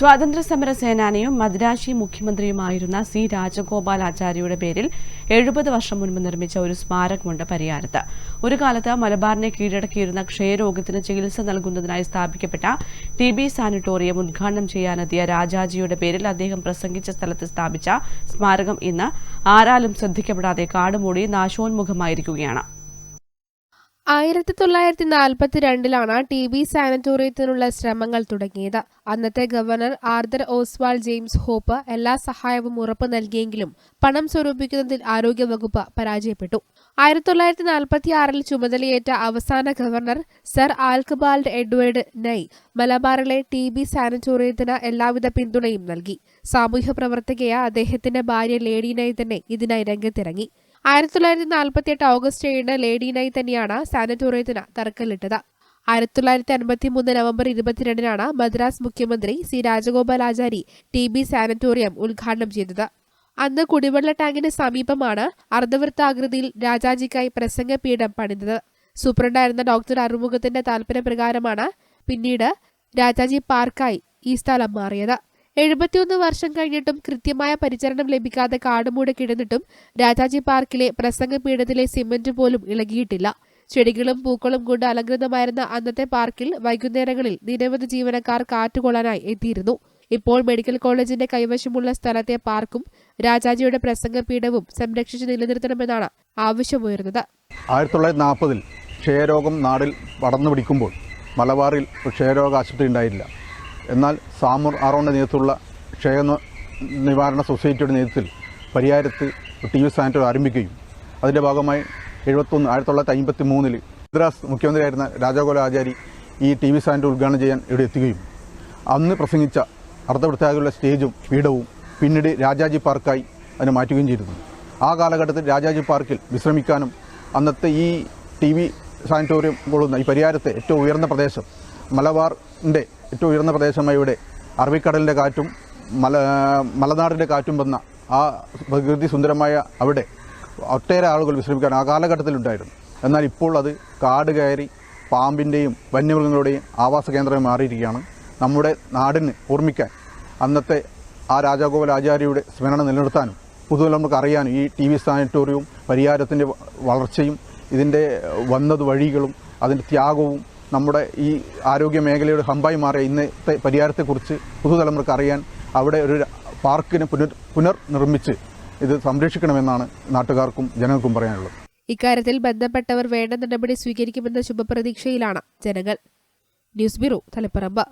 സ്വാതന്ത്ര്യ സമര സേനാനിയും മദ്രാശി മുഖ്യമന്ത്രിയുമായിരുന്ന സി രാജഗോപാൽ ആചാര്യയുടെ പേരിൽ എഴുപത് വർഷം മുൻപ് നിർമ്മിച്ച ഒരു സ്മാരകമുണ്ട് പരിയാരത്ത്. ഒരു കാലത്ത് മലബാറിനെ കീഴടക്കിയിരുന്ന ക്ഷയരോഗത്തിന് ചികിത്സ നൽകുന്നതിനായി സ്ഥാപിക്കപ്പെട്ട ടി ബി സാനിറ്റോറിയം ഉദ്ഘാടനം ചെയ്യാനെത്തിയ രാജാജിയുടെ പേരിൽ അദ്ദേഹം പ്രസംഗിച്ച സ്ഥലത്ത് സ്ഥാപിച്ച സ്മാരകം ഇന്ന് ആരാലും ശ്രദ്ധിക്കപ്പെടാതെ കാടുമൂടി നാശോന്മുഖമായിരിക്കുകയാണ്. ആയിരത്തി തൊള്ളായിരത്തി നാൽപ്പത്തിരണ്ടിലാണ് ടി ബി സാനിറ്റോറിയത്തിനുള്ള ശ്രമങ്ങൾ തുടങ്ങിയത്. അന്നത്തെ governor Arthur Oswald James Hope എല്ലാ സഹായവും ഉറപ്പു നൽകിയെങ്കിലും പണം സ്വരൂപിക്കുന്നതിൽ ആരോഗ്യവകുപ്പ് പരാജയപ്പെട്ടു. ആയിരത്തി തൊള്ളായിരത്തി നാൽപ്പത്തിയാറിൽ ചുമതലയേറ്റ അവസാന ഗവർണർ സർ ആൽക്കബാൾഡ് എഡ്വേർഡ് നൈ മലബാറിലെ ടി ബി സാനിറ്റോറിയത്തിന് എല്ലാവിധ പിന്തുണയും നൽകി. സാമൂഹ്യ പ്രവർത്തകയായ അദ്ദേഹത്തിന്റെ ഭാര്യ ലേഡി നൈ തന്നെ ഇതിനായി രംഗത്തിറങ്ങി. ആയിരത്തി തൊള്ളായിരത്തി നാൽപ്പത്തി എട്ട് ഓഗസ്റ്റ് ഏഴിന് ലേഡി നൈ തന്നെയാണ് സാനിറ്റോറിയത്തിന് തറക്കല്ലിട്ടത്. ആയിരത്തി തൊള്ളായിരത്തി അൻപത്തി മൂന്ന് നവംബർ ഇരുപത്തിരണ്ടിനാണ് മദ്രാസ് മുഖ്യമന്ത്രി C Rajagopalachari T B sanatorium ഉദ്ഘാടനം ചെയ്തത്. അന്ന് കുടിവെള്ള ടാങ്കിന് സമീപമാണ് അർദ്ധവൃത്താകൃതിയിൽ രാജാജിക്കായി പ്രസംഗപീഠം പണിതത്. സൂപ്രണ്ടായിരുന്ന ഡോക്ടർ അറുമുഖത്തിന്റെ താൽപര്യപ്രകാരമാണ് പിന്നീട് രാജാജി പാർക്കായി ഈ സ്ഥലം മാറിയത്. എഴുപത്തിയൊന്ന് വർഷം കഴിഞ്ഞിട്ടും കൃത്യമായ പരിചരണം ലഭിക്കാതെ കാടുമൂടെ കിടന്നിട്ടും രാജാജി പാർക്കിലെ പ്രസംഗ പീഠത്തിലെ സിമന്റ് പോലും ഇളകിയിട്ടില്ല. ചെടികളും പൂക്കളും കൊണ്ട് അലങ്കൃതമായിരുന്ന അന്നത്തെ പാർക്കിൽ വൈകുന്നേരങ്ങളിൽ നിരവധി ജീവനക്കാർ കാറ്റുകൊള്ളാനായി എത്തിയിരുന്നു. ഇപ്പോൾ മെഡിക്കൽ കോളേജിന്റെ കൈവശമുള്ള സ്ഥലത്തെ പാർക്കും രാജാജിയുടെ പ്രസംഗ പീഠവും സംരക്ഷിച്ചു നിലനിർത്തണമെന്നാണ് ആവശ്യമുയർന്നത്. ആയിരത്തി തൊള്ളായിരത്തി നാൽപ്പതിൽ ക്ഷയരോഗം നാടിൽ പടർന്നു പിടിക്കുമ്പോൾ മലബാറിൽ ക്ഷയരോഗ ആശുപത്രി ഉണ്ടായില്ല എന്നാൽ സാമൂർ ആറോണിന്റെ നേതൃത്വമുള്ള ക്ഷയ നിവാരണ സൊസൈറ്റിയുടെ നേതൃത്വത്തിൽ പരിയാരത്ത് ടി വി സാനിറ്ററി ആരംഭിക്കുകയും അതിന്റെ ഭാഗമായി എഴുപത്തൊന്ന് ആയിരത്തി തൊള്ളായിരത്തി അമ്പത്തി മൂന്നിൽ മദ്രാസ് മുഖ്യമന്ത്രിയായിരുന്ന രാജഗോപാല ആചാരി ഈ ടി വി സാനിറ്ററി ഉദ്ഘാടനം ചെയ്യാൻ ഇവിടെ എത്തുകയും അന്ന് പ്രസംഗിച്ച അർദ്ധവൃത്താകുള്ള സ്റ്റേജും പീഠവും പിന്നീട് രാജാജി പാർക്കായി അതിനെ മാറ്റുകയും ചെയ്തിരുന്നു. ആ കാലഘട്ടത്തിൽ രാജാജി പാർക്കിൽ വിശ്രമിക്കാനും അന്നത്തെ ഈ ടി വി സാനിറ്റോറിയം കൊള്ളുന്ന ഈ പരിയാരത്തെ ഏറ്റവും ഉയർന്ന പ്രദേശം മലബാറിന്റെ ഏറ്റവും ഉയർന്ന പ്രദേശമായ ഇവിടെ അറബിക്കടലിന്റെ കാറ്റും മല മലനാടിന്റെ കാറ്റും വന്ന ആ പ്രകൃതി സുന്ദരമായ അവിടെ ഒട്ടേറെ ആളുകൾ വിശ്രമിക്കാൻ ആ കാലഘട്ടത്തിലുണ്ടായിരുന്നു. എന്നാൽ ഇപ്പോൾ അത് കാട് കയറി പാമ്പിന്റെയും വന്യമൃഗങ്ങളുടെയും ആവാസ കേന്ദ്രമായി മാറിയിരിക്കുകയാണ്. നമ്മുടെ നാടിന് ഓർമ്മിക്കാൻ അന്നത്തെ ആ രാജാഗോപാൽ ആചാര്യയുടെ സ്മരണ നിലനിർത്താനും പുതുതലമുറക്ക് അറിയാനും ഈ ടി വി സാനിറ്റോറിയവും പരിഹാരത്തിന്റെ വളർച്ചയും ഇതിന്റെ വന്നത് വഴികളും അതിന്റെ ത്യാഗവും നമ്മുടെ ഈ ആരോഗ്യ മേഖലയുടെ ഹമ്പായി മാറിയ ഇന്നത്തെ പരിഹാരത്തെക്കുറിച്ച് പുതുതലമുറക്ക് അറിയാൻ അവിടെ ഒരു പാർക്കിന് പുനർ പുനർനിർമ്മിച്ച് ഇത് സംരക്ഷിക്കണമെന്നാണ് നാട്ടുകാർക്കും ജനങ്ങൾക്കും പറയാനുള്ളത്. ഇക്കാര്യത്തിൽ ബന്ധപ്പെട്ടവർ വേണ്ട നടപടി സ്വീകരിക്കുമെന്ന ശുഭപ്രതീക്ഷയിലാണ് ജനങ്ങൾ. News bureau Thalapparamba